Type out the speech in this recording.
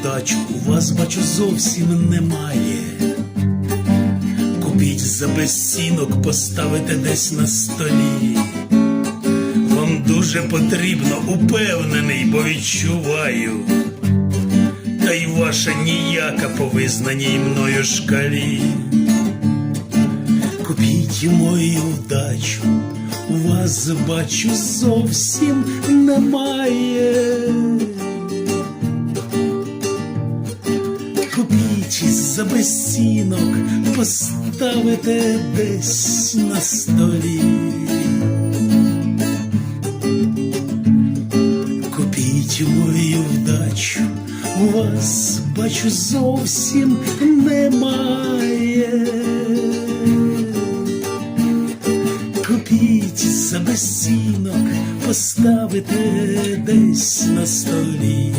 удачу у вас бачу зовсім немає. Купіть за безцінок, поставите десь на столі. Вам дуже потрібно, упевнений, бо відчуваю. Та й ваша ніяка по визнаній мною шкалі. Купіть мою вдачу, у вас бачу зовсім немає. Купіть за безцінок, поставите десь на столі. Купіть мою вдачу, у вас бачу зовсім немає. Купіть за безцінок, поставите десь на столі.